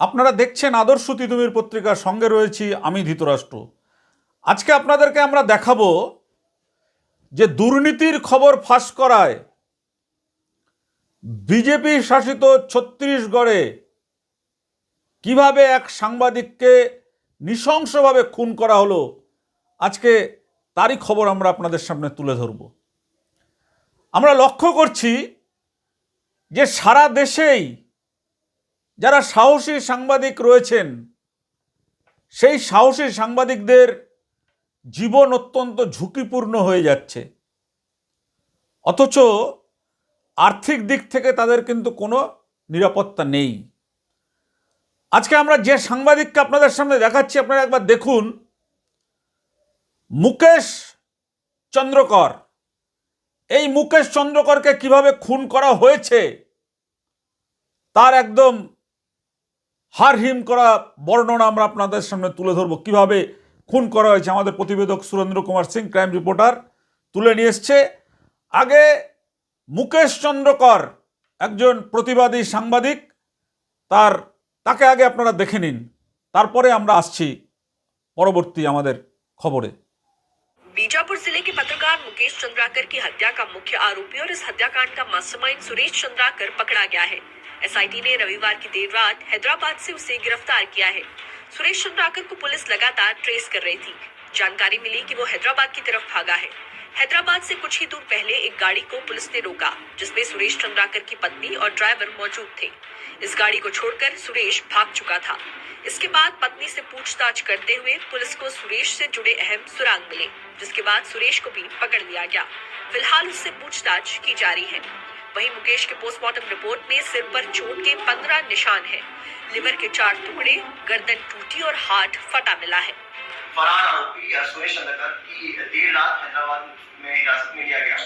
আপনারা দেখছেন আদর্শ তিতুমির পত্রিকার সঙ্গে রয়েছি আমি ধৃতরাষ্ট্র। আজকে আপনাদেরকে আমরা দেখাবো যে দুর্নীতির খবর ফাঁস করায় বিজেপি শাসিত ছত্তিশগড়ে কীভাবে এক সাংবাদিককে নৃশংসভাবে খুন করা হলো, আজকে তারই খবর আমরা আপনাদের সামনে তুলে ধরব। আমরা লক্ষ্য করছি যে সারা দেশেই যারা সাহসী সাংবাদিক রয়েছেন, সেই সাহসী সাংবাদিকদের জীবন অত্যন্ত ঝুঁকিপূর্ণ হয়ে যাচ্ছে। অথচ আর্থিক দিক থেকে তাদের কিন্তু কোনো নিরাপত্তা নেই। আজকে আমরা যে সাংবাদিককে আপনাদের সামনে দেখাচ্ছি, আপনারা একবার দেখুন। মুকেশ চন্দ্রকর। এই মুকেশ চন্দ্রকরকে কীভাবে খুন করা হয়েছে, তার একদম হার হিম করা বর্ণনা আমরা আপনাদের সামনে তুলে ধরবো কিভাবে খুন করা হয়েছে আমাদের প্রতিবেদক সুরেন্দ্র কুমার সিং ক্রাইম রিপোর্টার তুলে নিয়ে এসছে আগে মুকেশ চন্দ্রকর একজন প্রতিবাদী সাংবাদিক তার তাকে আগে আপনারা দেখে নিন তারপরে আমরা আসছি পরবর্তী আমাদের খবরে बीजापुर जिले के पत्रकार मुकेश चंद्राकर की हत्या का मुख्य आरोपी और इस हत्याकांड का मास्टरमाइंड सुरेश चंद्राकर पकड़ा गया है एसआईटी ने रविवार की देर रात हैदराबाद से उसे गिरफ़्तार किया है। सुरेश चंद्राकर को पुलिस लगातार ट्रेस कर रही थी। जानकारी मिली कि वो हैदराबाद की तरफ़ भागा है। हैदराबाद से कुछ ही दूर पहले एक गाड़ी को पुलिस ने रोका, जिसमें सुरेश चंद्राकर की पत्नी और ड्राइवर मौजूद थे। इस गाड़ी को छोड़कर सुरेश भाग चुका था। इसके बाद पत्नी से पूछताछ करते हुए पुलिस को सुरेश से जुड़े अहम सुराग मिले, जिसके बाद सुरेश को भी पकड़ लिया गया। फ़िलहाल उससे पूछताछ की जा रही है। वहीं मुकेश के पोस्टमार्टम रिपोर्ट में सिर पर चोट के पंद्रह निशान हैं। लिवर के चार टुकड़े गर्दन टूटी और हार्ट फटा मिला है। फरार आरोपी या सुरेश की देर रात हैदराबाद में हिरासत में लिया गया।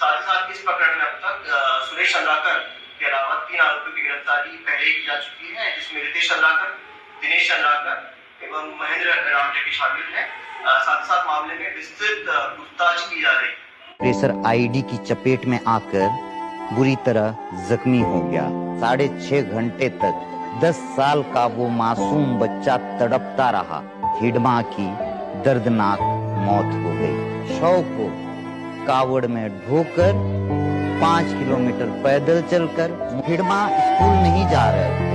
साथ ही साथ इस प्रकरण में अब तक सुरेश के अलावा तीन आरोपियों की गिरफ्तारी पहले ही की जा चुकी है जिसमें रितेश चंद्राकर दिनेश चंद्राकर एवं महेंद्र रामटेके शामिल हैं। साथ ही साथ मामले में विस्तृत पूछताछ की जा रही है। प्रेशर आईडी की चपेट में आकर बुरी तरह जख्मी हो गया। साढ़े छह घंटे तक दस साल का वो मासूम बच्चा तड़पता रहा। हिडमा की दर्दनाक मौत हो गई। शव को कावड़ में ढोकर पाँच किलोमीटर पैदल चलकर हिडमा स्कूल नहीं जा रहे थे।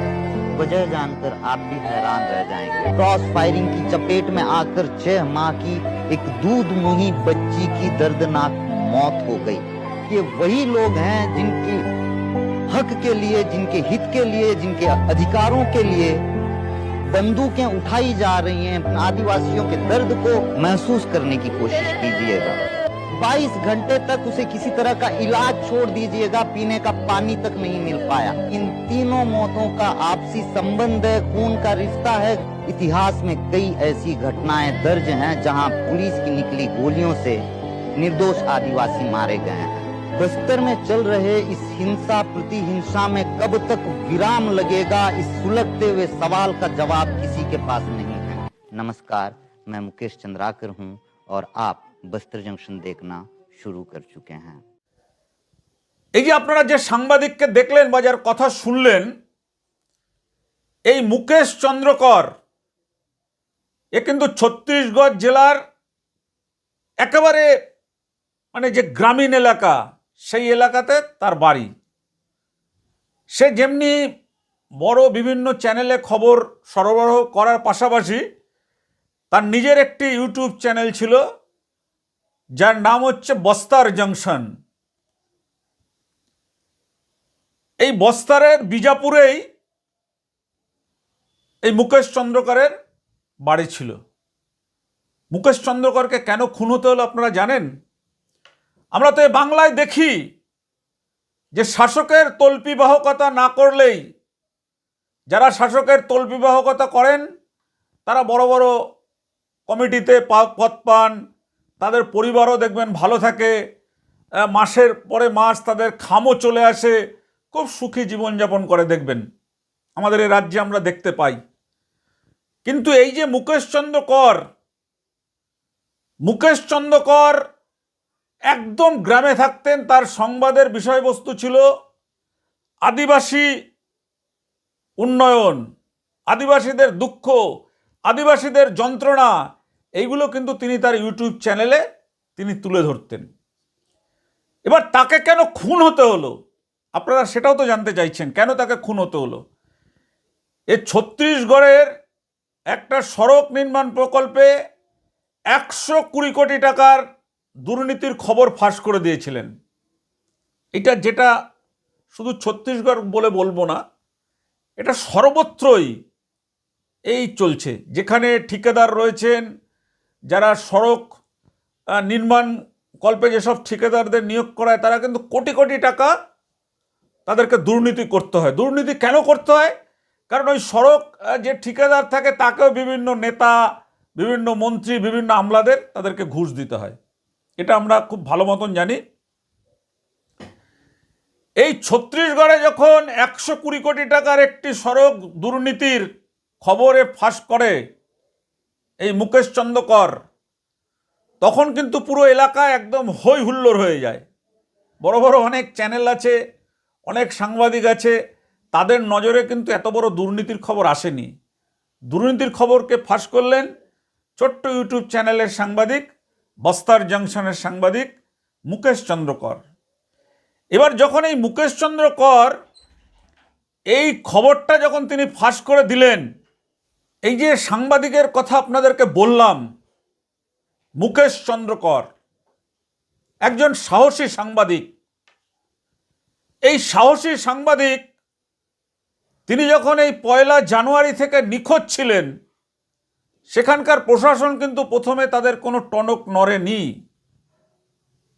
वजह जानकर आप भी हैरान रह जाएँगे। क्रॉस फायरिंग की चपेट में आकर छह माह की एक दूध मुही बच्ची की दर्दनाक मौत हो गई। ये वही लोग हैं जिनकी हक के लिए, जिनके हित के लिए, जिनके अधिकारों के लिए बंदूकें उठाई जा रही हैं। आदिवासियों के दर्द को महसूस करने की कोशिश कीजिएगा। 22 घंटे तक उसे किसी तरह का इलाज छोड़ दीजिएगा, पीने का पानी तक नहीं मिल पाया। इन तीनों मौतों का आपसी संबंध है, खून का रिश्ता है। इतिहास में कई ऐसी घटनाएँ दर्ज हैं जहाँ पुलिस की निकली गोलियों से निर्दोष आदिवासी मारे गए हैं। बस्तर में चल रहे इस हिंसा प्रति हिंसा में कब तक विराम लगेगा इस सुलगते हुए सवाल का जवाब किसी के पास नहीं है नमस्कार मैं मुकेश चंद्राकर हूं और आप बस्तर जंक्शन देखना शुरू कर चुके हैं এই যে আপনারা যে সাংবাদিককে দেখলেন বা যার কথা শুনলেন এই মুকেশ চন্দ্রকর এ কিন্তু ছত্তিশগড় জেলার একেবারে মানে যে গ্রামীণ এলাকা সেই এলাকাতে তার বাড়ি। সে যেমনি বড় বিভিন্ন চ্যানেলে খবর সরবরাহ করার পাশাপাশি তার নিজের একটি ইউটিউব চ্যানেল ছিল, যার নাম হচ্ছে বস্তার জংশন। এই বস্তারের বিজাপুরেই এই মুকেশ চন্দ্রকরের বাড়ি ছিল। মুকেশ চন্দ্রকরকে কেন খুন হতে হলো আপনারা জানেন? আমরা তো বাংলায় দেখি যে শাসকের তল্পিবাহকতা না করলেই যারা শাসকের তল্পিবাহকতা করেন, তারা বড় বড় কমিটিতে পদ পান, তাদের পরিবারও দেখবেন ভালো থাকে। মাসের পরে মাস তাদের খামও চলে আসে, খুব সুখী জীবনযাপন করে দেখবেন। আমাদের এই রাজ্যে আমরা দেখতে পাই। কিন্তু এই যে মুকেশ চন্দ্র কর মুকেশ চন্দ্র কর একদম গ্রামে থাকতেন, তার সংবাদের বিষয়বস্তু ছিল আদিবাসী উন্নয়ন, আদিবাসীদের দুঃখ, আদিবাসীদের যন্ত্রণা, এইগুলো কিন্তু তিনি তার ইউটিউব চ্যানেলে তিনি তুলে ধরতেন। এবার তাকে কেন খুন হতে হলো? আপনারা সেটাও তো জানতে চাইছেন, কেন তাকে খুন হতে হলো? এ ছত্তিশগড়ের একটা সড়ক নির্মাণ প্রকল্পে একশো কুড়ি কোটি টাকার দুর্নীতির খবর ফাঁস করে দিয়েছিলেন। এটা যেটা শুধু ছত্তিশগড় বলে বলব না, এটা সর্বত্রই এই চলছে। যেখানে ঠিকাদার রয়েছেন, যারা সড়ক নির্মাণ কল্পে যেসব ঠিকাদারদের নিয়োগ করায়, তারা কিন্তু কোটি কোটি টাকা তাদেরকে দুর্নীতি করতে হয়। দুর্নীতি কেন করতে হয়? কারণ ওই সড়ক যে ঠিকাদার থাকে, তাকেও বিভিন্ন নেতা, বিভিন্ন মন্ত্রী, বিভিন্ন আমলাদের তাদেরকে ঘুষ দিতে হয়। এটা আমরা খুব ভালো মতন জানি। এই ছত্তিশগড়ে যখন একশো কুড়ি কোটি টাকার একটি সড়ক দুর্নীতির খবরে ফাঁস করে এই মুকেশ চন্দ্রকর, তখন কিন্তু পুরো এলাকা একদম হই হুল্লোড় হয়ে যায়। বড় বড় অনেক চ্যানেল আছে, অনেক সাংবাদিক আছে, তাদের নজরে কিন্তু এত বড় দুর্নীতির খবর আসেনি। দুর্নীতির খবরকে ফাঁস করলেন ছোট্ট ইউটিউব চ্যানেলের সাংবাদিক বস্তার জংশনের সাংবাদিক মুকেশ চন্দ্র কর। এবার যখন এই মুকেশ চন্দ্র কর এই খবরটা যখন তিনি ফাঁস করে দিলেন, এই যে সাংবাদিকের কথা আপনাদেরকে বললাম, মুকেশ চন্দ্র কর, একজন সাহসী সাংবাদিক, এই সাহসী সাংবাদিক, তিনি যখন এই পয়লা জানুয়ারি থেকে নিখোঁজ ছিলেন সেখানকার প্রশাসন কিন্তু প্রথমে তাদের কোনো টনক নড়েনি।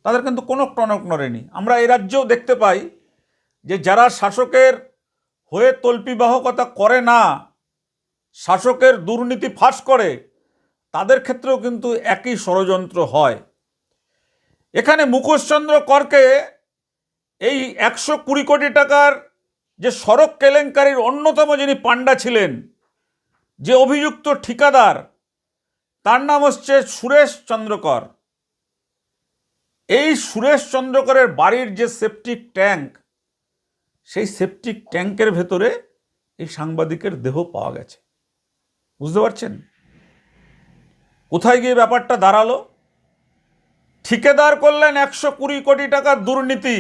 তাদের কিন্তু কোনো টনক নড়েনি। আমরা এই রাজ্যেও দেখতে পাই যে যারা শাসকের হয়ে তল্পিবাহকতা করে না, শাসকের দুর্নীতি ফাঁস করে, তাদের ক্ষেত্রেও কিন্তু একই ষড়যন্ত্র হয়। এখানে মুখোশচন্দ্র করকে এই একশো কুড়ি কোটি টাকার যে সড়ক কেলেঙ্কারির অন্যতম যিনি পাণ্ডা ছিলেন যে অভিযুক্ত ঠিকাদার, তার নাম হচ্ছে সুরেশ চন্দ্রকর। এই সুরেশ চন্দ্রকরের বাড়ির যে সেপটিক ট্যাঙ্ক, সেই সেপটিক ট্যাঙ্কের ভেতরে এই সাংবাদিকের দেহ পাওয়া গেছে। বুঝতে পারছেন? কোথায় গিয়ে ব্যাপারটা দাঁড়াল? ঠিকাদার করলেন একশো কুড়ি কোটি টাকার দুর্নীতি।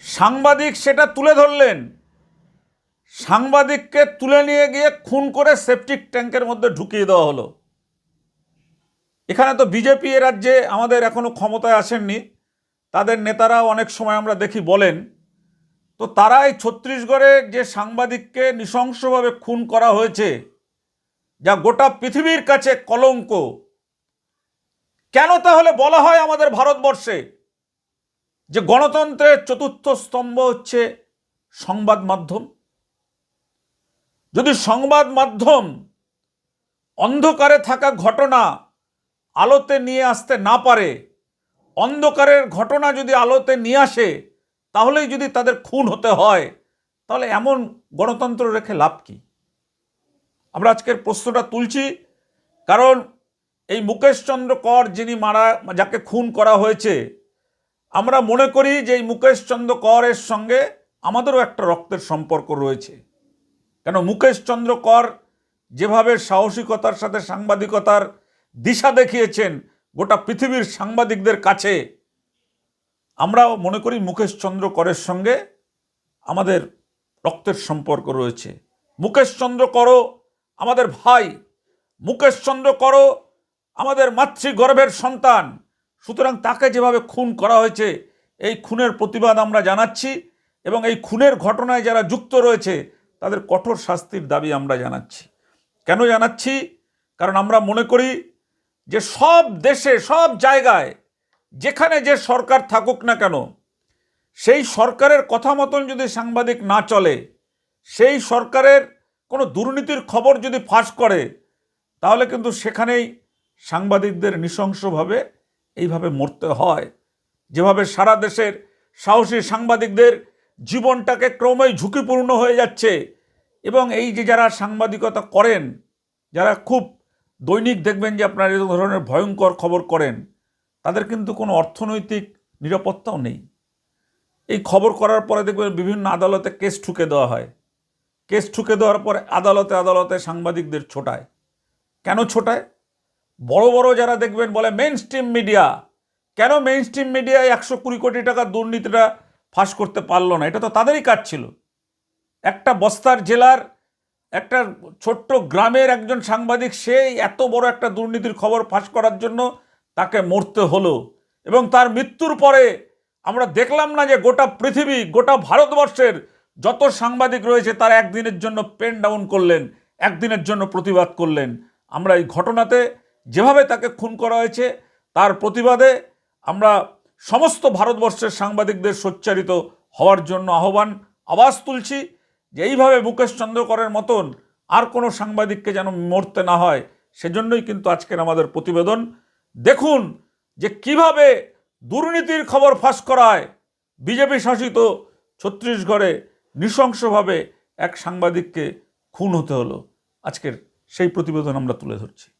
সাংবাদিক সেটা তুলে ধরলেন। সাংবাদিককে তুলে নিয়ে গিয়ে খুন করে সেপটিক ট্যাঙ্কের মধ্যে ঢুকিয়ে দেওয়া হলো। এখানে তো বিজেপি এ রাজ্যে আমাদের এখনও ক্ষমতায় আসেননি। তাদের নেতারাও অনেক সময় আমরা দেখি বলেন। তো তারা এই ছত্তিশগড়ে যে সাংবাদিককে নৃশংসভাবে খুন করা হয়েছে, যা গোটা পৃথিবীর কাছে কলঙ্ক। কেন তাহলে বলা হয় আমাদের ভারতবর্ষে যে গণতন্ত্রের চতুর্থ স্তম্ভ হচ্ছে সংবাদ মাধ্যম? যদি সংবাদ মাধ্যম অন্ধকারে থাকা ঘটনা আলোতে নিয়ে আসতে না পারে, অন্ধকারের ঘটনা যদি আলোতে নিয়ে আসে, তাহলেই যদি তাদের খুন হতে হয়, তাহলে এমন গণতন্ত্র রেখে লাভ কি? আমরা আজকের প্রশ্নটা তুলছি, কারণ এই মুকেশ চন্দ্র কর যিনি মারা, যাকে খুন করা হয়েছে, আমরা মনে করি যে এই মুকেশ চন্দ্র করের সঙ্গে আমাদেরও একটা রক্তের সম্পর্ক রয়েছে। কেন মুকেশ চন্দ্র কর যেভাবে সাহসিকতার সাথে সাংবাদিকতার দিশা দেখিয়েছেন গোটা পৃথিবীর সাংবাদিকদের কাছে, আমরাও মনে করি মুকেশ চন্দ্র করের সঙ্গে আমাদের রক্তের সম্পর্ক রয়েছে। মুকেশ চন্দ্র করও আমাদের ভাই, মুকেশ চন্দ্র করও আমাদের মাতৃগর্ভের সন্তান। সুতরাং তাকে যেভাবে খুন করা হয়েছে, এই খুনের প্রতিবাদ আমরা জানাচ্ছি এবং এই খুনের ঘটনায় যারা যুক্ত রয়েছে তাদের কঠোর শাস্তির দাবি আমরা জানাচ্ছি। কেন জানাচ্ছি? কারণ আমরা মনে করি যে সব দেশে, সব জায়গায়, যেখানে যে সরকার থাকুক না কেন, সেই সরকারের কথা মতন যদি সাংবাদিক না চলে, সেই সরকারের কোনো দুর্নীতির খবর যদি ফাঁস করে, তাহলে কিন্তু সেখানেই সাংবাদিকদের নৃশংসভাবে এইভাবে মরতে হয়। যেভাবে সারা দেশের সাহসী সাংবাদিকদের জীবনটাকে ক্রমেই ঝুঁকিপূর্ণ হয়ে যাচ্ছে। এবং এই যে যারা সাংবাদিকতা করেন, যারা খুব দৈনিক দেখবেন যে আপনার এই ধরনের ভয়ঙ্কর খবর করেন, তাদের কিন্তু কোনো অর্থনৈতিক নিরাপত্তাও নেই। এই খবর করার পরে দেখবেন বিভিন্ন আদালতে কেস ঠুকে দেওয়া হয়। কেস ঠুকে দেওয়ার পরে আদালতে আদালতে সাংবাদিকদের ছোটায়। কেন ছোটায়? বড় বড় যারা দেখবেন বলে মেইন স্ট্রিম মিডিয়া কেন মেইন স্ট্রিম মিডিয়ায় একশো কুড়ি কোটি টাকা দুর্নীতিটা ফাঁস করতে পারল না। এটা তো তাদেরই কাজ ছিল। একটা বস্তার জেলার, একটা ছোট্ট গ্রামের একজন সাংবাদিক সেই এত বড় একটা দুর্নীতির খবর ফাঁস করার জন্য তাকে মরতে হলো এবং তার মৃত্যুর পরে আমরা দেখলাম না যে গোটা পৃথিবী, গোটা ভারতবর্ষের যত সাংবাদিক রয়েছে, তারা একদিনের জন্য পেন ডাউন করলেন, একদিনের জন্য প্রতিবাদ করলেন। আমরা এই ঘটনাতে যেভাবে তাকে খুন করা হয়েছে, তার প্রতিবাদে আমরা সমস্ত ভারতবর্ষের সাংবাদিকদের সোচ্চারিত হওয়ার জন্য আহ্বান, আওয়াজ তুলছি যে এইভাবে মুকেশ চন্দ্রকরের মতন আর কোনো সাংবাদিককে যেন মরতে না হয়, সেজন্যই কিন্তু আজকের আমাদের প্রতিবেদন। দেখুন যে কীভাবে দুর্নীতির খবর ফাঁস করায় বিজেপি শাসিত ছত্তিশগড়ে নৃশংসভাবে এক সাংবাদিককে খুন হতে হলো। আজকের সেই প্রতিবেদন আমরা তুলে ধরছি।